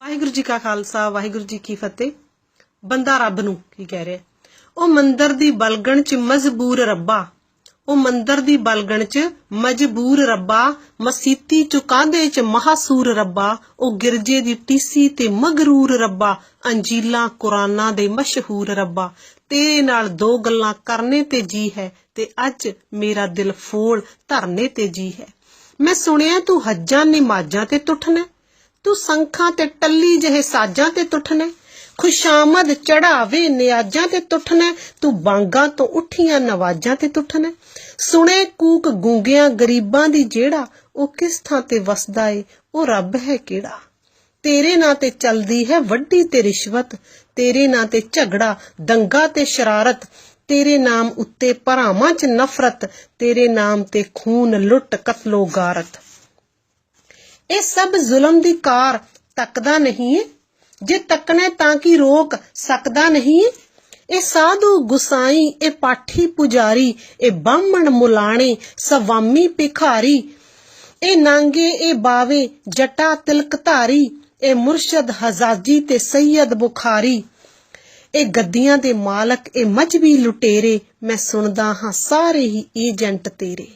ਵਾਹਿਗੁਰੂ ਜੀ ਕਾ ਖਾਲਸਾ, ਵਾਹਿਗੁਰੂ ਜੀ ਕੀ ਫਤਿਹ। ਬੰਦਾ ਰੱਬ ਨੂੰ ਕੀ ਕਹਿ ਰਿਹਾ ਉਹ ਮੰਦਰ ਦੀ ਬਲਗਣ ਚ ਮਜਬੂਰ ਰੱਬਾ। ਉਹ ਮੰਦਰ ਦੀ ਬਲਗਣ ਚ ਮਜਬੂਰ ਰੱਬਾ। ਮਸੀਤੀ ਚੁਕਾਂਦੇ ਚ ਮਹਾਸੂਰ ਰੱਬਾ? ਉਹ ਗਿਰਜੇ ਦੀ ਟੀਸੀ ਤੇ ਮਗਰੂਰ ਰੱਬਾ। ਅੰਜੀਲਾ, ਕੁਰਾਨਾਂ ਦੇ ਮਸ਼ਹੂਰ ਰੱਬਾ। ਤੇਰੇ ਨਾਲ ਦੋ ਗੱਲਾਂ ਕਰਨੇ ਤੇ ਜੀ ਹੈ ਤੇ ਅੱਜ ਮੇਰਾ ਦਿਲ ਫੋਲ ਧਰਨੇ ਤੇ ਜੀ ਹੈ। ਮੈਂ ਸੁਣਿਆ ਤੂੰ ਹੱਜਾਂ ਨਮਾਜ਼ਾਂ ਤੇ ਟੁੱਟਣਾ ਤੂੰ ਸੰਖਾਂ ਤੇ ਟੱਲੀ ਜਿਹੇ ਸਾਜਾਂ ਤੇ ਟੁੱਟਣਾ ਖੁਸ਼ਾਮਦ ਚੜਾਵੇ ਨਿਆਜਾਂ ਤੇ ਟੁੱਟਣਾ ਤੂੰ ਬਾਂਗਾ ਤੋਂ ਉੱਠੀਆਂ ਨਵਾਜਾਂ ਤੇ ਟੁੱਟਣਾ ਸੁਣੇ ਕੂਕ ਗੂੰਗਿਆਂ ਗਰੀਬਾਂ ਦੀ ਜਿਹੜਾ ਉਹ ਕਿਸ ਥਾਂ ਤੇ ਵਸਦਾ ਏ, ਉਹ ਰੱਬ ਹੈ ਕਿਹੜਾ? ਤੇਰੇ ਨਾਂ ਤੇ ਚਲਦੀ ਹੈ ਵੱਡੀ ਤੇ ਰਿਸ਼ਵਤ ਤੇਰੇ ਨਾਂ ਤੇ ਝਗੜਾ, ਦੰਗਾ ਤੇ ਸ਼ਰਾਰਤ। ਤੇਰੇ ਨਾਮ ਉੱਤੇ ਭਰਾਵਾਂ 'ਚ ਨਫ਼ਰਤ, ਤੇਰੇ ਨਾਮ ਤੇ ਖੂਨ ਲੁੱਟ ਕਤਲੋ ਗਾਰਤ ਇਹ ਸਭ ਜ਼ੁਲਮ ਦੀ ਕਾਰ ਤੱਕਦਾ ਨਹੀਂ। ਏ ਜੇ ਤੱਕਣਾ ਤਾਂ ਕਿ ਰੋਕ ਸਕਦਾ ਨਹੀਂ? ਏ ਇਹ ਸਾਧੂ ਗੁਸਾਈ, ਇਹ ਪਾਠੀ ਪੁਜਾਰੀ, ਇਹ ਬਾਹਮਣ ਮੁਲਾਣੇ, ਸਵਾਮੀ ਭਿਖਾਰੀ। ਇਹ ਨਾਂਗੇ, ਇਹ ਬਾਵੇ, ਜਟਾ ਤਿਲਕ ਧਾਰੀ ਇਹ ਮੁਰਸ਼ਦ ਹਜ਼ਾਜੀ ਤੇ ਸੈਯਦ ਬੁਖਾਰੀ। ਇਹ ਗੱਦੀਆਂ ਦੇ ਮਾਲਕ, ਇਹ ਮਜਬੀ ਲੁਟੇਰੇ, ਮੈਂ ਸੁਣਦਾ ਹਾਂ ਸਾਰੇ ਹੀ ਏਜੰਟ ਤੇਰੇ।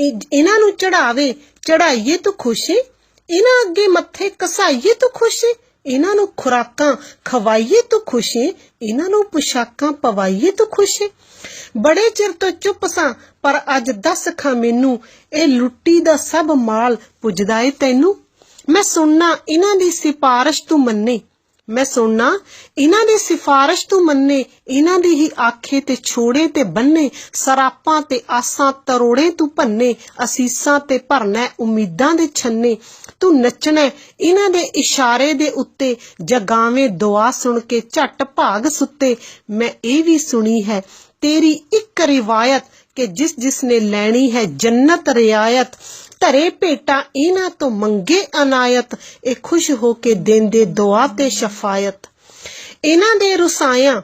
ਇਹ- ਇਹਨਾਂ ਨੂੰ ਚੜਾਵੇ ਚੜਾਈਏ ਤੂੰ ਖੁਸ਼ੀ, ਇਹਨਾਂ ਅੱਗੇ ਮੱਥੇ ਕਸਾਈਏ ਤੂੰ ਖੁਸ਼ੀ, ਇਹਨਾਂ ਨੂੰ ਖੁਰਾਕਾਂ ਖਵਾਈਏ ਤੂੰ ਖੁਸ਼ੀ, ਇਹਨਾਂ ਨੂੰ ਪੁਸ਼ਾਕਾਂ ਪਵਾਈਏ ਤੂੰ ਖੁਸ਼ੀ। ਬੜੇ ਚਿਰ ਤੋਂ ਚੁੱਪ ਸਾਂ, ਪਰ ਅੱਜ ਦੱਸ ਖਾਂ ਮੈਨੂੰ, ਇਹ ਲੁੱਟੀ ਦਾ ਸਭ ਮਾਲ ਪੁੱਜਦਾ ਏ ਤੈਨੂੰ। ਮੈਂ ਸੁਣਨਾ, ਇਹਨਾਂ ਦੀ ਸਿਫਾਰਿਸ਼ ਤੂੰ ਮੰਨੇ। ਮੈਂ ਸੁਣਨਾ, ਇਹਨਾਂ ਦੇ ਸਿਫਾਰਿਸ਼ ਤੂੰ ਮੰਨੇ, ਇਹਨਾਂ ਦੇ ਹੀ ਆਖੇ ਤੇ ਛੋੜੇ ਤੇ ਬੰਨੇ, ਸਰਾਪਾਂ ਤੇ ਆਸਾਂ ਤਰੋੜੇ ਤੂੰ ਭੰਨੇ, ਅਸੀਸਾਂ ਤੇ ਭਰਨਾ, ਉਮੀਦਾਂ ਦੇ ਛੰਨੇ, ਤੂੰ ਨੱਚਣਾ, ਇਹਨਾਂ ਦੇ ਇਸ਼ਾਰੇ ਦੇ ਉੱਤੇ, ਜਗਾਵੇਂ ਦੁਆ ਸੁਣ ਕੇ ਝਟ ਭਾਗ ਸੁੱਤੇ, ਮੈਂ ਇਹ ਵੀ ਸੁਣੀ ਹੈ, ਤੇਰੀ ਇੱਕ ਰਿਵਾਇਤ ਕਿ ਜਿਸ ਜਿਸ ਨੇ ਲੈਣੀ ਹੈ ਜੰਨਤ ਰਿਆਇਤ ਧਰੇ ਭੇਟਾ ਇਹਨਾਂ ਤੋਂ ਮੰਗੇ ਅਨਾਇਤ, ਇਹ ਖੁਸ਼ ਹੋ ਕੇ ਦਿੰਦੇ ਦੁਆ ਤੇ ਸ਼ਫਾਇਤ। ਇਹਨਾਂ ਦੇ ਰੁਸਾਇਆਂ,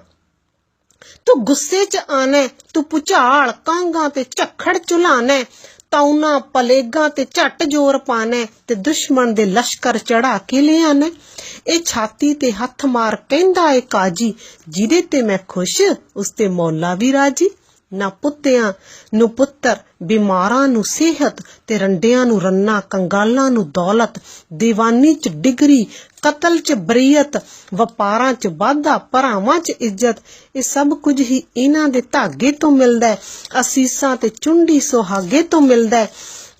ਤੂੰ ਗੁੱਸੇ 'ਚ ਆਣਾ ਤੂੰ ਪੁਚਾਲ ਕਾਂਗਾ ਤੇ ਝੱਖੜ ਚੁਲਾਣਾ ਤੌਨਾ ਪਲੇਗਾ ਤੇ ਝੱਟ ਜ਼ੋਰ ਪਾਣਾ ਤੇ ਦੁਸ਼ਮਣ ਦੇ ਲਸ਼ਕਰ ਚੜਾ ਕੇ ਲਿਆਣਾ ਇਹ ਛਾਤੀ ਤੇ ਹੱਥ ਮਾਰ ਕਹਿੰਦਾ ਏ ਕਾਜੀ, ਜਿਹਦੇ ਤੇ ਮੈਂ ਖੁਸ਼, ਉਸ ਤੇ ਮੌਲਾ ਵੀ ਰਾਜੀ। ਨਾ ਪੁੱਤਿਆਂ ਨੂੰ ਪੁੱਤਰ, ਬਿਮਾਰਾਂ ਨੂੰ ਸਿਹਤ ਤੇ ਰੰਡਿਆਂ ਨੂੰ ਰੰਨਾ, ਕੰਗਾਲਾਂ ਨੂੰ ਦੌਲਤ, ਦੀਵਾਨੀ ਚ ਡਿਗਰੀ, ਕਤਲ ਚ ਬਰੀਅਤ, ਵਪਾਰਾਂ ਚ ਵਾਧਾ, ਭਰਾਵਾਂ ਚ ਇੱਜ਼ਤ, ਇਹ ਸਭ ਕੁਝ ਹੀ ਇਹਨਾਂ ਦੇ ਧਾਗੇ ਤੋਂ ਮਿਲਦਾ ਹੈ। ਅਸੀਸਾਂ ਤੇ ਚੁੰਡੀ ਸੁਹਾਗੇ ਤੋਂ ਮਿਲਦਾ ਹੈ।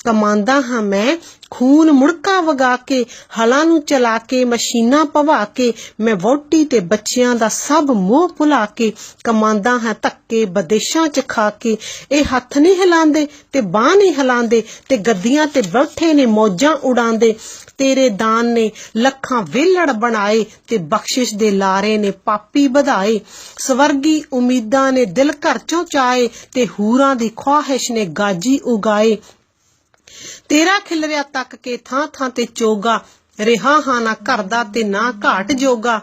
ਕਮਾਂਦਾ ਹਾਂ ਮੈਂ ਖੂਨ ਮੁੜਕਾ ਵਗਾ ਕੇ, ਹਲਾਂ ਨੂੰ ਚਲਾ ਕੇ, ਮਸ਼ੀਨਾਂ ਪਵਾ ਕੇ, ਮੈਂ ਵੋਟੀ ਤੇ ਬੱਚਿਆਂ ਦਾ ਸਭ ਮੋਹ ਭੁਲਾ ਕੇ, ਕਮਾਂਦਾ ਹਾਂ ਧੱਕੇ ਬਦੇਸ਼ਾਂ ਚ ਖਾ ਕੇ। ਇਹ ਹੱਥ ਨਹੀਂ ਹਿਲਾਉਂਦੇ ਤੇ ਬਾਹ ਨਹੀਂ ਹਿਲਾਉਂਦੇ ਤੇ ਗੱਦੀਆਂ ਤੇ ਬੈਠੇ ਨੇ ਮੌਜਾਂ ਉਡਾਉਂਦੇ। ਤੇਰੇ ਦਾਨ ਨੇ ਲੱਖਾਂ ਵੇਲੜ ਬਣਾਏ ਤੇ ਬਖਸ਼ਿਸ਼ ਦੇ ਲਾਰੇ ਨੇ ਪਾਪੀ ਵਧਾਏ। ਸਵਰਗੀ ਉਮੀਦਾਂ ਨੇ ਦਿਲ ਘਰ ਚੋਂ ਚਾਏ ਤੇ ਹੂਰਾਂ ਦੀ ਖੁਆਹਿਸ਼ ਨੇ ਗਾਜੀ ਉਗਾਏ। ਤੇਰਾ ਖਿਲਰਿਆ ਤੱਕ ਕੇ ਥਾਂ ਥਾਂ ਤੇ ਚੋਗਾ, ਰਿਹਾ ਹਾਂ ਨਾ ਕਰਦਾ ਤੇ ਨਾ ਘਾਟ ਜੋਗਾ।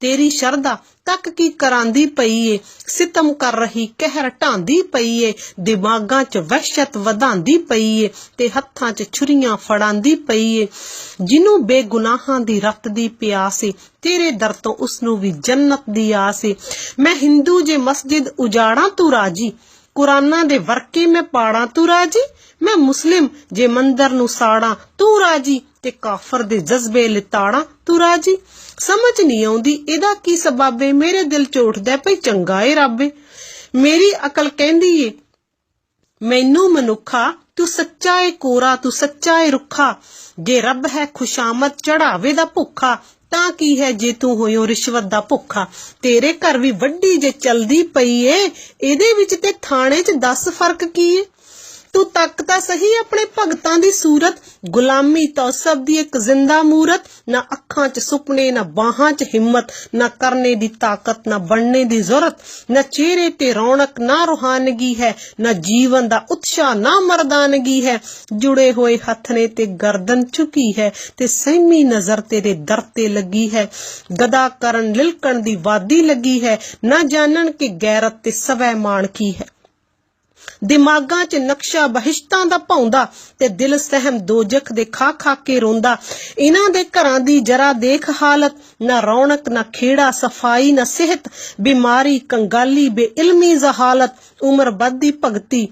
ਤੇਰੀ ਸ਼ਰਧਾ ਤੱਕ ਕੀ ਕਰਾਂਦੀ ਪਈ ਏ ਸਿਤਮ ਕਰ ਰਹੀ ਕਹਿਰ ਢਾਂਦੀ ਪਈ ਏ ਦਿਮਾਗਾਂ 'ਚ ਵਹਿਸ਼ਤ ਵਧਾਂਦੀ ਪਈ ਏ ਤੇ ਹੱਥਾਂ 'ਚ ਛੁਰੀਆਂ ਫੜਾਂਦੀ ਪਈ ਏ ਜਿਹਨੂੰ ਬੇਗੁਨਾਹਾਂ ਦੀ ਰਤ ਦੀ ਪਿਆਸ ਏ, ਤੇਰੇ ਦਰ ਤੋਂ ਉਸ ਨੂੰ ਵੀ ਜੰਨਤ ਦੀ ਆਸ ਏ। ਮੈਂ ਹਿੰਦੂ ਜੇ ਮਸਜਿਦ ਉਜਾੜਾਂ ਤੂੰ ਰਾਜੀ ਕੁਰਾਨਾਂ ਦੇ ਵਰਕੇ ਮੈਂ ਪਾੜਾਂ, ਤੂੰ ਰਾਜੀ? ਮੈਂ ਮੁਸਲਿਮ, ਜੇ ਮੰਦਰ ਨੂੰ ਸਾੜਾਂ, ਤੂੰ ਰਾਜੀ? ਤੇ ਕਾਫਰ ਦੇ ਜਜ਼ਬੇ ਲਿਤਾੜਾਂ, ਤੂੰ ਰਾਜੀ? ਸਮਝ ਨਹੀਂ ਆਉਂਦੀ, ਇਹਦਾ ਕੀ ਸਬਬ ਮੇਰੇ ਦਿਲ ਚ ਉੱਠਦਾ ਭਈ ਚੰਗਾ ਏ ਰੱਬ ਮੇਰੀ ਅਕਲ ਕਹਿੰਦੀ ਏ, ਮੈਨੂੰ ਮਨੁੱਖਾ ਤੂੰ ਸੱਚਾ ਏ ਕੋਰਾ, ਤੂੰ ਸੱਚਾ ਏ ਰੁੱਖਾ। ਜੇ ਰੱਬ ਹੈ ਖੁਸ਼ਾਮਦ ਚੜਾਵੇ ਦਾ ਭੁੱਖਾ, ਤਾਂ ਕੀ ਹੈ ਜੇ ਤੂੰ ਹੋਇਓ ਰਿਸ਼ਵਤ ਦਾ ਭੁੱਖਾ? ਤੇਰੇ ਘਰ ਵੀ ਵੱਡੀ ਜੇ ਚਲਦੀ ਪਈ ਏ, ਇਹਦੇ ਵਿੱਚ ਤੇ ਥਾਣੇ 'ਚ 10 ਫ਼ਰਕ ਕੀ ਏ? ਤੂੰ ਤੱਕ ਤਾਂ ਸਹੀ ਆਪਣੇ ਭਗਤਾਂ ਦੀ ਸੂਰਤ, ਗੁਲਾਮੀ ਤੌਸਬ ਦੀ ਇੱਕ ਜ਼ਿੰਦਾ ਮੂਰਤ, ਨਾ ਅੱਖਾਂ 'ਚ ਸੁਪਨੇ, ਨਾ ਬਾਹਾਂ 'ਚ ਹਿੰਮਤ, ਨਾ ਕਰਨੇ ਦੀ ਤਾਕਤ, ਨਾ ਬਣਨੇ ਦੀ ਜ਼ਰੂਰਤ ਨਾ ਚਿਹਰੇ ਤੇ ਰੌਣਕ, ਨਾ ਰੂਹਾਨਗੀ ਹੈ, ਨਾ ਜੀਵਨ ਦਾ ਉਤਸ਼ਾਹ, ਨਾ ਮਰਦਾਨਗੀ ਹੈ। ਜੁੜੇ ਹੋਏ ਹੱਥ ਨੇ ਤੇ ਗਰਦਨ ਝੁਕੀ ਹੈ ਤੇ ਸਹਿਮੀ ਨਜ਼ਰ ਤੇਰੇ ਦਰ ਤੇ ਲੱਗੀ ਹੈ। ਗਦਾ ਕਰਨ, ਲਿਲਕਣ ਦੀ ਵਾਦੀ ਲੱਗੀ ਹੈ, ਨਾ ਜਾਣਨ ਕਿ ਗੈਰਤ ਤੇ ਸਵੈ ਮਾਣ ਕੀ ਹੈ। ਦਿਮਾਗਾਂ 'ਚ ਨਕਸ਼ਾ ਬਹਿਸ਼ਤਾਂ ਦਾ ਪਾਉਂਦਾ ਤੇ ਦਿਲ ਸਹਿਮ ਦੋਜਖ ਦੇ ਖਾ ਖਾ ਕੇ ਰੋਂਦਾ। ਇਹਨਾਂ ਦੇ ਘਰਾਂ ਦੀ ਜਰਾ ਦੇਖ ਹਾਲਤ, ਨਾ ਰੌਣਕ, ਨਾ ਖੇੜਾ, ਸਫ਼ਾਈ, ਨਾ ਸਿਹਤ, ਬਿਮਾਰੀ, ਕੰਗਾਲੀ, ਬੇਇਲਮੀ ਜ਼ਹਾਲਤ ਉਮਰ ਵੱਧਦੀ ਭਗਤੀ,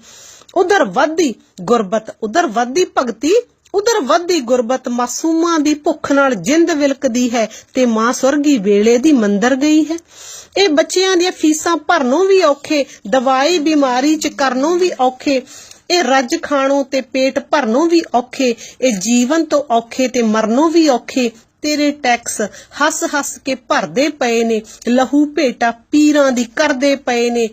ਉਧਰ ਵੱਧਦੀ ਗੁਰਬਤ, ਉਧਰ ਵੱਧਦੀ ਭਗਤੀ ਉਧਰ ਵੱਧਦੀ ਗੁਰਬਤ ਮਾਸੂਮਾਂ ਦੀ ਭੁੱਖ ਨਾਲ ਜਿੰਦ ਵਿਲਕਦੀ ਹੈ ਤੇ ਮਾਂ ਸਵਰਗੀ ਵੇਲੇ ਦੀ ਮੰਦਰ ਗਈ ਹੈ। ਇਹ ਬੱਚਿਆਂ ਦੀਆਂ ਫੀਸਾਂ ਭਰਨੋਂ ਵੀ ਔਖੇ, ਦਵਾਈ ਬਿਮਾਰੀ ਚ ਕਰਨੋਂ ਵੀ ਔਖੇ, ਇਹ ਰੱਜ ਖਾਣੋਂ ਤੇ ਪੇਟ ਭਰਨੋਂ ਵੀ ਔਖੇ, ਇਹ ਜੀਵਨ ਤੋਂ ਔਖੇ ਤੇ ਮਰਨੋਂ ਵੀ ਔਖੇ, ਤੇਰੇ ਟੈਕਸ ਹੱਸ ਹੱਸ ਕੇ ਭਰਦੇ ਪਏ ਨੇ, ਲਹੂ ਭੇਟਾ ਪੀਰਾਂ ਦੀ ਕਰਦੇ ਪਏ ਨੇ।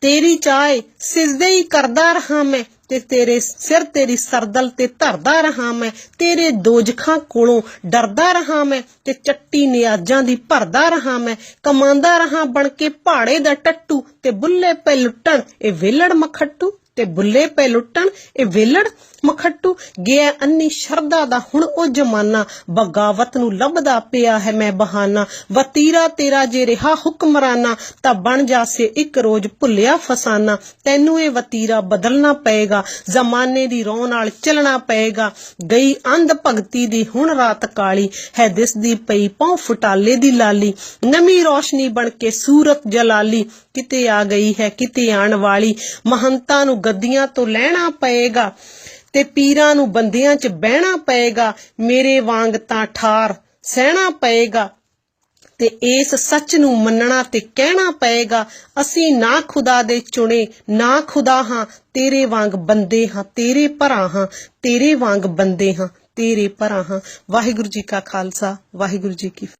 ਤੇਰੀ ਚਾਹੇ ਸਿਜਦੇ ਹੀ ਕਰਦਾ ਰਹਾ ਮੈਂ ਤੇ ਤੇਰੇ ਸਿਰ ਤੇਰੀ ਸਰਦਲ ਤੇ ਧਰਦਾ ਰਹਾ ਮੈਂ, ਤੇਰੇ ਦੋਜਖਾਂ ਕੋਲੋਂ ਡਰਦਾ ਰਹਾ ਮੈਂ ਤੇ ਚੱਟੀ ਨਿਆਜ਼ਾਂ ਦੀ ਭਰਦਾ ਰਹਾ ਮੈਂ, ਕਮਾਂਦਾ ਰਹਾ ਬਣ ਕੇ ਪਹਾੜੇ ਦਾ ਟੱਟੂ ਤੇ ਬੁੱਲੇ ਪੈ ਲੁੱਟਣ, ਇਹ ਵੇਲੜ ਮਖੱਟੂ। ਤੇ ਬੁੱਲੇ ਪੈ ਲੁੱਟਣ, ਇਹ ਵੇਲੜ ਮਖੱਟੂ, ਗਿਆ ਅੰਨੀ ਸ਼ਰਦਾ ਦਾ ਹੁਣ ਉਹ ਜਮਾਨਾ। ਬਗਾਵਤ ਨੂੰ ਲੱਭਦਾ ਪਿਆ ਹੈ ਮੈਂ ਬਹਾਨਾ। ਵਤੀਰਾ ਤੇਰਾ ਜੇ ਰਿਹਾ ਹੁਕਮਰਾਨਾ, ਤਾਂ ਬਣ ਜਾਸੇ ਇੱਕ ਰੋਜ਼ ਭੁੱਲਿਆ ਫਸਾਨਾ। ਤੈਨੂੰ ਇਹ ਵਤੀਰਾ ਬਦਲਣਾ ਪਏਗਾ, ਜ਼ਮਾਨੇ ਦੀ ਰੌਂ ਨਾਲ ਚੱਲਣਾ ਪਏਗਾ। ਗਈ ਅੰਧ ਭਗਤੀ ਦੀ ਹੁਣ ਰਾਤ ਕਾਲੀ, ਹੈ ਦਿਸਦੀ ਪਈ ਪੌ ਫਟਾਲੇ ਦੀ ਲਾਲੀ। ਨਵੀਂ ਰੋਸ਼ਨੀ ਬਣ ਕੇ ਸੂਰਤ ਜਲਾਲੀ, ਕਿਤੇ ਆ ਗਈ ਹੈ ਕਿਤੇ ਆਣ ਵਾਲੀ। ਮਹੰਤਾਂ ਨੂੰ ਗੱਦੀਆਂ ਤੋਂ ਲੈਣਾ ਪਏਗਾ ਤੇ ਪੀਰਾਂ ਨੂੰ ਬੰਦਿਆਂ 'ਚ ਬਹਿਣਾ ਪਏਗਾ, ਮੇਰੇ ਵਾਂਗ ਤਾਂ ਠਾਰ ਸਹਿਣਾ ਪਏਗਾ ਤੇ ਇਸ ਸੱਚ ਨੂੰ ਮੰਨਣਾ ਤੇ ਕਹਿਣਾ ਪਏਗਾ, ਅਸੀਂ ਨਾ ਖੁਦਾ ਦੇ ਚੁਣੇ, ਨਾ ਖੁਦਾ ਹਾਂ, ਤੇਰੇ ਵਾਂਗ ਬੰਦੇ ਹਾਂ, ਤੇਰੇ ਭਰਾ ਹਾਂ, ਤੇਰੇ ਵਾਂਗ ਬੰਦੇ ਹਾਂ, ਤੇਰੇ ਭਰਾ ਹਾਂ। ਵਾਹਿਗੁਰੂ ਜੀ ਕਾ ਖਾਲਸਾ, ਵਾਹਿਗੁਰੂ ਜੀ ਕੀ ਫਤਿਹ।